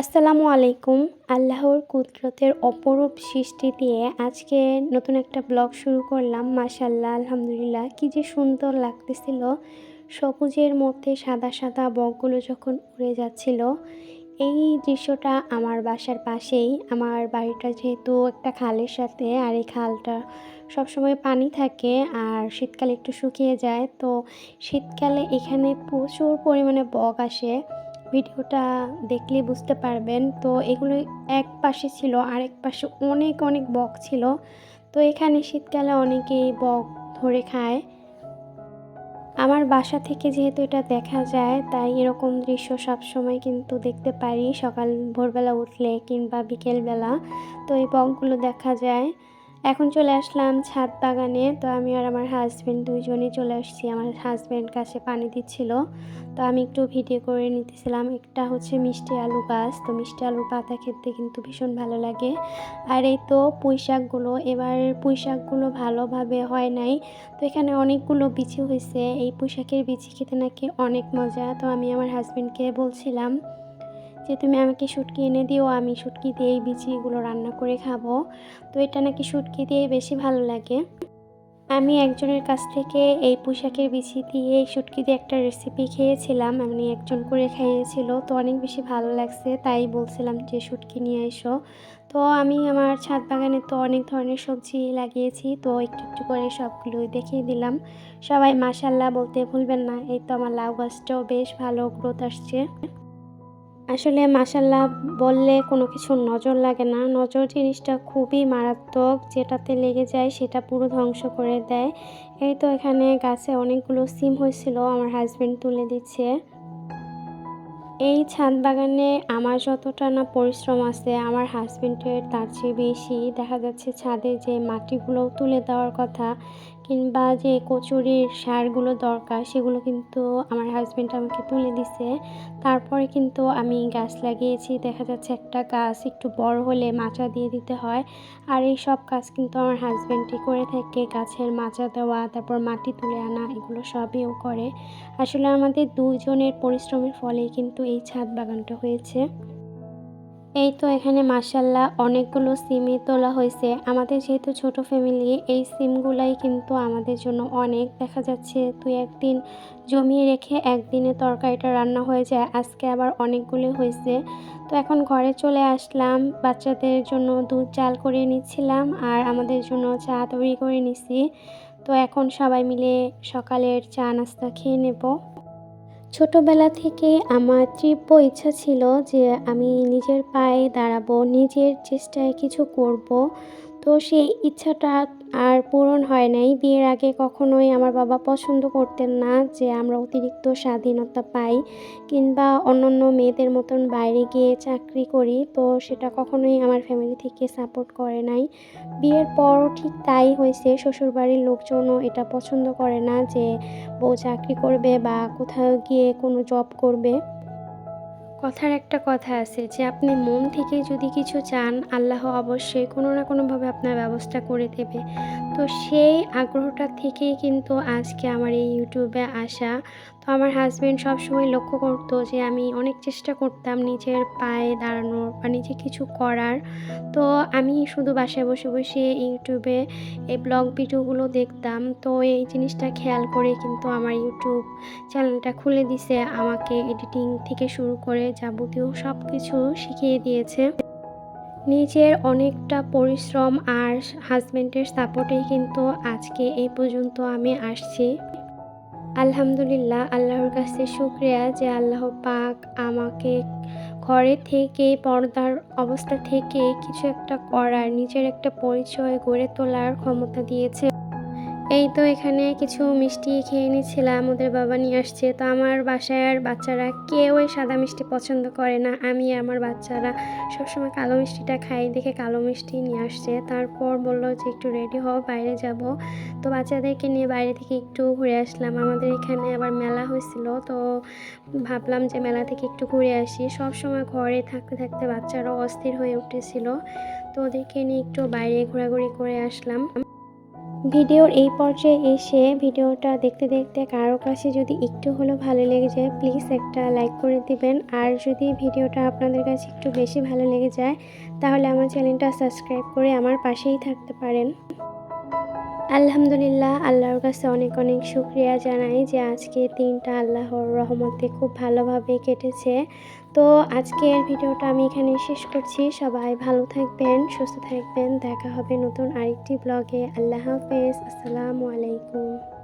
আসসালামু আলাইকুম। আল্লাহর কুদরতের অপরূপ সৃষ্টি দিয়ে আজকে নতুন একটা ব্লগ শুরু করলাম। মাশাল্লাহ আলহামদুলিল্লাহ। কি যে সুন্দর লাগতেছিল। সবুজের মধ্যে সাদা সাদা বকগুলো যখন উড়ে যাচ্ছিল, এই দৃশ্যটা আমার বাসার পাশেই। আমার বাড়িটা যেহেতু একটা খালের সাথে, আর এই খালটা সবসময় পানি থাকে আর শীতকালে একটু শুকিয়ে যায়, তো শীতকালে এখানে প্রচুর পরিমাণে বক আসে। ভিডিওটা দেখলে বুঝতে পারবেন। তো এগুলো এক পাশে ছিল, আরেক পাশে অনেক অনেক বক ছিল। তো এখানে শীতকালে অনেকেই বক ধরে খায়। আমার বাসা থেকে যেহেতু এটা দেখা যায়, তাই এরকম দৃশ্য সবসময় কিন্তু দেখতে পারি। সকাল ভোরবেলা উঠলে কিংবা বিকেলবেলা। তো এই বকগুলো দেখা যায়। এখন চলে আসলাম ছাদ বাগানে। তো আমি আর আমার হাজব্যান্ড দুইজনে চলে আসছি। আমার হাজব্যান্ড কাছে পানি দিচ্ছিল। তো আমি একটু ভিডিও করে নিতেছিলাম। একটা হচ্ছে মিষ্টি আলু গাছ। তো মিষ্টি আলুর পাতা খেতে কিন্তু ভীষণ ভালো লাগে। আর এই তো পুঁই শাকগুলো এবার পুঁই শাকগুলো ভালোভাবে হয় নাই। তো এখানে অনেকগুলো বিচি হয়েছে। এই পুঁই শাকের বিচি খেতে নাকি অনেক মজা। তো আমি আমার হাজব্যান্ডকে বলছিলাম যে তুমি আমাকে শুটকি এনে দিও, আমি শুটকি দিয়ে এই বিচিগুলো রান্না করে খাব। তো এটা নাকি শুটকি দিয়ে বেশি ভালো লাগে। আমি একজনের কাছ থেকে এই পোশাকের বিচি দিয়ে শুটকি দিয়ে একটা রেসিপি খেয়েছিলাম। আমি একজন করে খাইয়েছিল, তো অনেক বেশি ভালো লাগছে, তাই বলছিলাম যে শুটকি নিয়ে এসো। তো আমি আমার ছাদ বাগানে তো অনেক ধরনের সবজি লাগিয়েছি, তো একটু একটু করে সবগুলোই দেখিয়ে দিলাম। সবাই মাসাল্লাহ বলতে ভুলবেন না, এই তো আমার লাউ গাছটাও বেশ ভালো গ্রোথ আসছে। আসলে মাসাল্লাহ বললে কোনো কিছু নজর লাগে না। নজর জিনিসটা খুবই মারাত্মক, যেটাতে লেগে যায় সেটা পুরো ধ্বংস করে দেয়। এই তো এখানে গাছে অনেকগুলো সিম হয়েছিল, আমার হাজব্যান্ড তুলে দিচ্ছে। এই ছাদ বাগানে আমার যতটা না পরিশ্রম আছে, আমার হাজব্যান্ডের তার চেয়ে বেশি। দেখা যাচ্ছে ছাদে যে মাটিগুলো তুলে দেওয়ার কথা কিংবা যে কচুরির সারগুলো দরকার, সেগুলো কিন্তু আমার হাজব্যান্ড আমাকে তুলে দিছে। তারপরে কিন্তু আমি গাছ লাগিয়েছি, দেখা যাচ্ছে একটা গাছ একটু বড় হলে মাচা দিয়ে দিতে হয়। আর এই সব কাজ কিন্তু আমার হাজব্যান্ডই করে থাকে, গাছের মাচা দেওয়া, তারপর মাটি তুলে আনা, এগুলো সবই ও করে। আসলে আমাদের দুজনের পরিশ্রমের ফলে কিন্তু এই ছাদ বাগানটা হয়েছে। এই তো এখানে মাসাল্লাহ অনেকগুলো সিমই তোলা হয়েছে। আমাদের যেহেতু ছোট ফ্যামিলি এই সিমগুলাই কিন্তু আমাদের জন্য অনেক। দেখা যাচ্ছে তুই একদিন জমিয়ে রেখে একদিনে তরকারিটা রান্না হয়ে যায়। আজকে আবার অনেকগুলো হয়েছে। তো এখন ঘরে চলে আসলাম। বাচ্চাদের জন্য দুধ, চাল করে নিচ্ছিলাম আর আমাদের জন্য চা তৈরি করে নিছি। তো এখন সবাই মিলে সকালের চা নাস্তা খেয়ে নেব। ছোটবেলা থেকে আমার তীব্র ইচ্ছা ছিল যে আমি নিজের পায়ে দাঁড়াবো, নিজের চেষ্টায় কিছু করব। তো সেই ইচ্ছাটা আর পূরণ হয় নাই। বিয়ের আগে কখনোই আমার বাবা পছন্দ করতেন না যে আমরা অতিরিক্ত স্বাধীনতা পাই কিংবা অন্যান্য মেয়েদের মতন বাইরে গিয়ে চাকরি করি। তো সেটা কখনোই আমার ফ্যামিলি থেকে সাপোর্ট করে নাই। বিয়ের পরও ঠিক তাই হয়েছে, শ্বশুরবাড়ির লোকজনও এটা পছন্দ করে না যে বউ চাকরি করবে বা কোথাও গিয়ে কোনো জব করবে। কথার একটা কথা আছে যে আপনি মন থেকে যদি কিছু চান, আল্লাহ অবশ্যই কোনো না কোনোভাবে আপনার ব্যবস্থা করে দেবে। তো সেই আগ্রহটা থেকেই কিন্তু আজকে আমার এই ইউটিউবে আসা আমার হাজব্যান্ড সবসময় লক্ষ্য করতো যে আমি অনেক চেষ্টা করতাম নিজের পায়ে দাঁড়ানোর বা নিজে কিছু করার। তো আমি শুধু বাসায় বসে বসে ইউটিউবে এই ব্লগ ভিডিওগুলো দেখতাম। তো এই জিনিসটা খেয়াল করে কিন্তু আমার ইউটিউব চ্যানেলটা খুলে দিছে, আমাকে এডিটিং থেকে শুরু করে যাবতীয় সব কিছু শিখিয়ে দিয়েছে। নিজের অনেকটা পরিশ্রম আর হাজব্যান্ডের সাপোর্টেই কিন্তু আজকে এই পর্যন্ত আমি আসছি। আলহামদুলিল্লাহ, আল্লাহর কাছে শুক্রিয়া যে আল্লাহ পাক আমাকে ঘরে থেকে, পর্দার অবস্থা থেকে কিছু একটা করার, নিজের একটা পরিচয় গড়ে তোলার ক্ষমতা দিয়েছে। এই তো এখানে কিছু মিষ্টি খেয়ে নিচ্ছিলাম, ওদের বাবা নিয়ে আসছে। তো আমার বাসায় বাচ্চারা কেউই সাদা মিষ্টি পছন্দ করে না। আমি আমার বাচ্চারা সবসময় কালো মিষ্টিটা খাই, দেখে কালো মিষ্টি নিয়ে আসছে। তারপর বলল যে একটু রেডি হও, বাইরে যাব। তো বাচ্চাদেরকে নিয়ে বাইরে থেকে একটু ঘুরে আসলাম। আমাদের এখানে আবার মেলা হয়েছিল, তো ভাবলাম যে মেলা থেকে একটু ঘুরে আসি। সব সময় ঘরে থাকতে থাকতে বাচ্চারাও অস্থির হয়ে উঠেছিল। তো ওদেরকে নিয়ে একটু বাইরে ঘোরাঘুরি করে আসলাম। ভিডিওর এই পর্যায়ে এসে ভিডিওটা দেখতে দেখতে কারও কাছে যদি একটু হলেও ভালো লেগে যায় প্লিজ একটা লাইক করে দিবেন। আর যদি ভিডিওটা আপনাদের কাছে একটু বেশি ভালো লেগে যায়, তাহলে আমার চ্যানেলটা সাবস্ক্রাইব করে আমার পাশেই থাকতে পারেন। আলহামদুলিল্লাহ, আল্লাহর কাছে অনেক অনেক শুক্রিয়া জানাই যে আজকে তিনটা আল্লাহর রহমতে খুব ভালোভাবে কেটেছে। তো আজকের ভিডিওটা আমি এখানে শেষ করছি। সবাই ভালো থাকবেন, সুস্থ থাকবেন। দেখা হবে নতুন আরেকটি ব্লগে আল্লাহ হাফেজ। আসসালামু আলাইকুম।